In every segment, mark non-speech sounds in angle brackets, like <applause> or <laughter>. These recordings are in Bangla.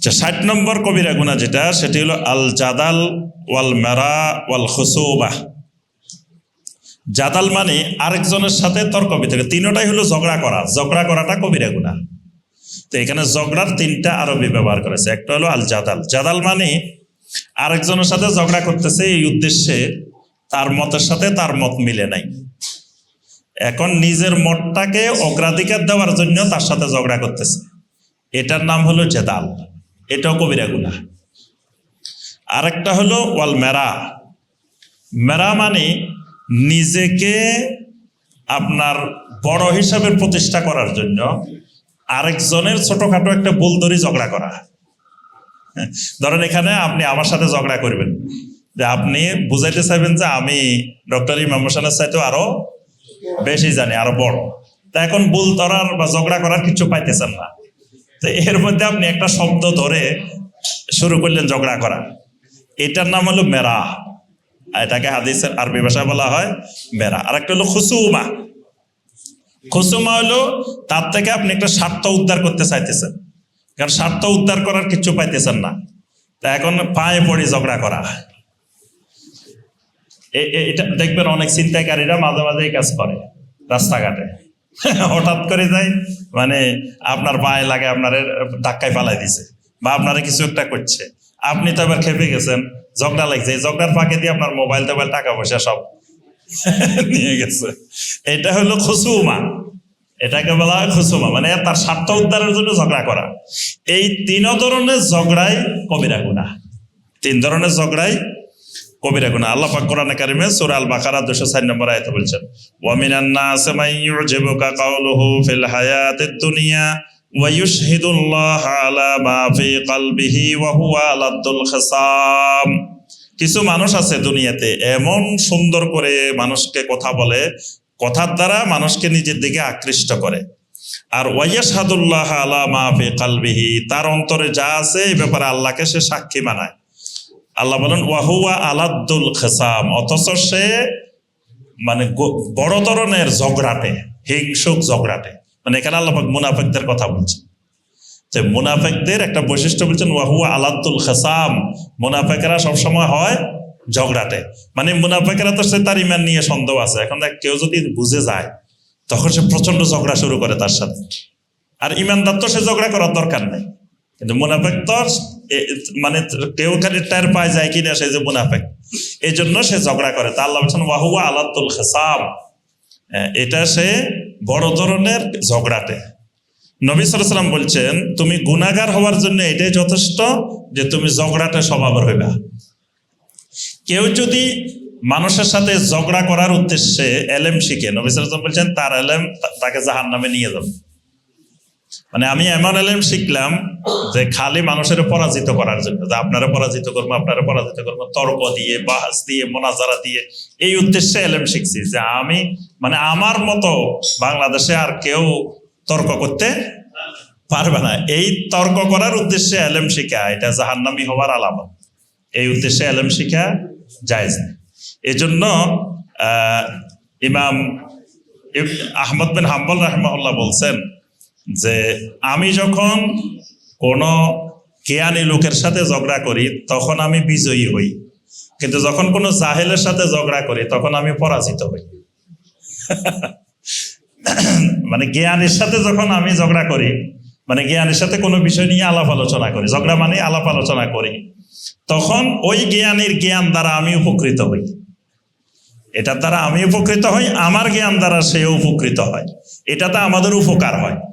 আচ্ছা ষাট নম্বর কবিরা গুণা যেটা, সেটি হলো আল জাদাল ওয়াল মেরা ওয়াল খুসুবাহ জাদাল মানে আরেকজনের সাথে তর্ক বিতর্ক। তিনটাই হলো ঝগড়া করা। ঝগড়া করাটা কবিরা গুণা। তো এখানে ঝগড়ার তিনটা আরবি ব্যবহার করেছে। একটা হলো আল জাদাল। জাদাল মানে আরেকজনের সাথে ঝগড়া করতেছে এই উদ্দেশ্যে তার মতের সাথে তার মত মিলে নাই। এখন নিজের মতটাকে অগ্রাধিকার দেওয়ার জন্য তার সাথে ঝগড়া করতেছে। এটার নাম হলো জেদাল। এটাও কবিরা গুণা আরেকটা হলো, ওয়াল মেরা। মেরা মানে নিজেকে আপনার বড় হিসাবে প্রতিষ্ঠা করার জন্য আরেকজনের ছোটখাটো একটা বুলদরি ঝগড়া করা। ধরেন এখানে আপনি আমার সাথে ঝগড়া করবেন। যে আপনি বুঝাইতে চাইবেন যে আমি ডক্টর ইমাম হোসেনের চাইতেও আরও বেশি জানি, আরও বড়। তা এখন বুল ধরার বা ঝগড়া করার কিছু পাইতেছেন না। তো এর মধ্যে আপনি একটা শব্দ ধরে শুরু করলেন ঝগড়া করা। এটার নাম হলো মেরা। এটাকে হাদিসের আরবি ভাষায় বলা হয় মেরা। আর একটা হলো খুসুমা। খুসুমা হলো তার থেকে আপনি একটা স্বার্থ উদ্ধার করতে চাইতেছেন। কারণ স্বার্থ উদ্ধার করার কিছু পাইতেছেন না। তা এখন পায়ে পড়ি ঝগড়া করা। এটা দেখবেন অনেক চিন্তাকারীরা মাঝে মাঝে কাজ করে রাস্তাঘাটে। হঠাৎ করে যায় মানে আপনার পায়ে লাগে, আপনার ধাক্কায় পালাই দিছে বা আপনারা কিছু একটা করছে। আপনি তো এবার খেপে গেছেন, ঝগড়া লাগছে। এই ঝগড়ার ফাঁকে দিয়ে আপনার মোবাইল টোবাইল টাকা পয়সা সব <laughs> নিয়ে গেছে। এটা হলো খুসুমা। এটাকে বলা হয় খুসুমা মানে তার স্বার্থ উদ্ধারের জন্য ঝগড়া করা। এই তিন ধরনের ঝগড়াই কবিরা গুণা তিন ধরনের ঝগড়াই কবিরা গুণা আল্লাহ পাক কোরআনে কারিমে সূরা আল বাকারা 204 নম্বর আয়াতে বলছেন ওয়া মিনান নাস মান ইউজিবুকা কাওলুহু ফিল হায়াতিদ দুনিয়া ওয়া ইউশহিদুল্লাহ আলা মা ফি কলবিহি ওয়া হুয়া আলাদ্দুল খিসাম। কিছু মানুষ আছে দুনিয়াতে, এমন সুন্দর করে মানুষকে কথা বলে, কথার দ্বারা মানুষকে নিজের দিকে আকৃষ্ট করে। আর ওয়াইয়াশহাদুল্লাহ আলা মা ফি কলবিহি, তার অন্তরে যা আছে এই ব্যাপারে আল্লাহকে সে সাক্ষী বানায় আল্লাহ বলেন, ওয়াহুয়া আলাদ্দুল খেসাম অথচ সে মানে বড় ধরনের ঝগড়াটে, হিংসুক ঝগড়াটে। মানে এখানে আল্লাহ মুনাফেকদের কথা বলছেন। যে মুনাফেকদের একটা বৈশিষ্ট্য বলছেন, ওয়াহুয়া আলাদ্দুল খেসাম মুনাফেকেরা সবসময় হয় ঝগড়াটে। মানে মুনাফেকেরা তো সে তার ইমান নিয়ে সন্দেহ আছে। এখন দেখ, কেউ যদি বুঝে যায়, তখন সে প্রচণ্ড ঝগড়া শুরু করে তার সাথে। আর ইমানদার তো সে ঝগড়া করার দরকার নেই। কিন্তু মুনাফেক তো মানে কেউ খালি টের পায় যায় কিনা সে যে মুনাফেক। এই জন্য সে ঝগড়া করে। তা আল্লাহ বলছেন ওয়াহুয়া আলাতুল খেসাম হ্যাঁ, এটা সে বড় ধরনের ঝগড়াটে। নবী সালাম বলছেন তুমি গুনাগার হওয়ার জন্য এটাই যথেষ্ট যে তুমি ঝগড়াটে স্বভাবের হইবা। কেউ যদি মানুষের সাথে ঝগড়া করার উদ্দেশ্যে এলেম শিখে নবী সালাম বলছেন তার এলেম তাকে জাহান নামে নিয়ে যাবে। মানে আমি এমন এলেম শিখলাম যে খালি মানুষের পরাজিত করার জন্য, যে আপনারা পরাজিত করব, আপনারা পরাজিত করব, তর্ক দিয়ে, বাহাস দিয়ে, মোনাজারা দিয়ে। এই উদ্দেশ্যে এলেম শিখছি যে আমি মানে আমার মতো বাংলাদেশে আর কেউ তর্ক করতে পারবে না। এই তর্ক করার উদ্দেশ্যে এলেম শিখা, এটা জাহান্নামি হওয়ার আলামত। এই উদ্দেশ্যে এলেম শিখা জায়েজ এই জন্য ইমাম আহমদ বিন হাম্বল রাহমাহুল্লাহ বলছেন যে আমি যখন কোনো জ্ঞানী লোকের সাথে ঝগড়া করি, তখন আমি বিজয়ী হই। কিন্তু যখন কোনো জাহেলের সাথে ঝগড়া করি, তখন আমি পরাজিত হই। <laughs> মানে জ্ঞানের সাথে যখন আমি ঝগড়া করি মানে জ্ঞানের সাথে কোনো বিষয় নিয়ে আলাপ আলোচনা করি, ঝগড়া মানে আলাপ আলোচনা করি, তখন ওই জ্ঞানীর জ্ঞান দ্বারা আমি উপকৃত হই। এটার দ্বারা আমি উপকৃত হই, আমার জ্ঞান দ্বারা সেও উপকৃত হয়। এটাতে আমাদের উপকার হয়।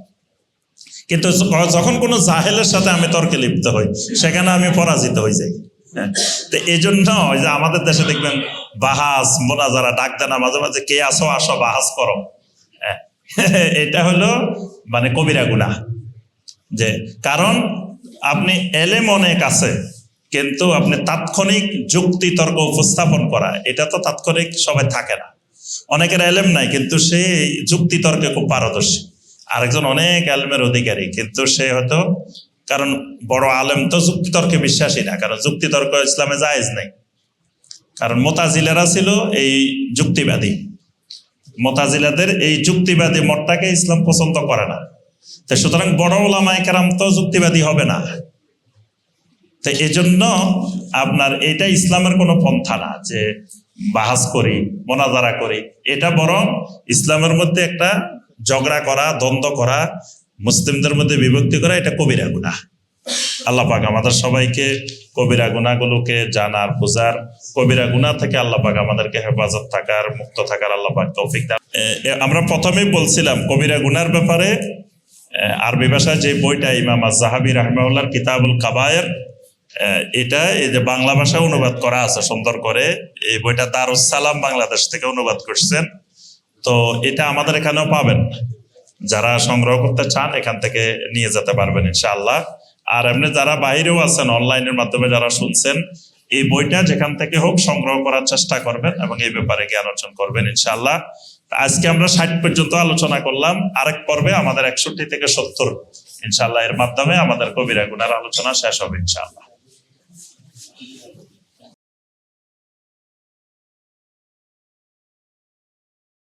কিন্তু যখন কোনো জাহেলের সাথে আমি তর্কে লিপ্ত হই, সেখানে আমি পরাজিত হয়ে যাই। হ্যাঁ। তো এই জন্য ওই যে আমাদের দেশে দেখবেন বাহাস, মোনাজারা ডাক দেনা মাঝে মাঝে কে আসো আসো, বাহাস করো। হ্যাঁ। <laughs> এটা হলো মানে কবিরা গুণা যে কারণ আপনি এলেম অনেক আছে, কিন্তু আপনি তাৎক্ষণিক যুক্তি, তর্ক উপস্থাপন করা, এটা তো তাৎক্ষণিক সবাই থাকে না। অনেকের এলেম নাই, কিন্তু সে যুক্তি, তর্কে খুব পারদর্শী। আরেকজন অনেক আলমের অধিকারী, কিন্তু সে হয়তো, কারণ বড় আলেম তো যুক্তি তর্কে বিশ্বাসী না, কারণ যুক্তি তর্ক ইসলামে জায়েজ নেই। কারণ মোতাজিলেরা ছিল এই যুক্তিবাদী। মোতাজিলাদের এই যুক্তিবাদী মতটাকে ইসলাম পছন্দ করে না। তো সুতরাং বড় ওলামায় কারাম তো যুক্তিবাদী হবে না। তো এই জন্য আপনার এটা ইসলামের কোনো পন্থা না, যে বাহাজ করি, মোনাজারা করি। এটা বরং ইসলামের মধ্যে একটা ঝগড়া করা, দ্বন্দ্ব করা, মুসলিমদের মধ্যে বিভক্তি করা, এটা কবিরা গুনাহ। আল্লাহ পাক আমাদের সবাইকে কবিরা গুনাহগুলোকে জানার, বোঝার, কবিরা গুনাহ থেকে আল্লাহ পাক আমাদেরকে হেফাজত থাকার, মুক্ত থাকার আল্লাহ পাক তৌফিক আমরা প্রথমেই বলছিলাম কবিরা গুনার ব্যাপারে আরবি ভাষায় যে বইটা ইমাম জাহাবি রাহমাউল্লাহর কিতাবুল কাবায়ের এটা এই যে বাংলা ভাষায় অনুবাদ করা আছে সুন্দর করে, এই বইটা দারুস সালাম বাংলাদেশ থেকে অনুবাদ করছেন। তো এটা আমাদের এখানেও পাবেন। যারা সংগ্রহ করতে চান, এখান থেকে নিয়ে যেতে পারবেন ইনশাআল্লাহ। আর এমনি যারা বাইরেও আছেন, অনলাইনের মাধ্যমে যারা শুনছেন, এই বইটা যেখান থেকে হোক সংগ্রহ করার চেষ্টা করবেন এবং এই ব্যাপারে জ্ঞান অর্জন করবেন ইনশাআল্লাহ। আজকে আমরা ষাট পর্যন্ত আলোচনা করলাম। আরেক পর্বে আমাদের একষট্টি থেকে সত্তর ইনশাআল্লাহ এর মাধ্যমে আমাদের কবিরা গুনার আলোচনা শেষ হবে ইনশাআল্লাহ।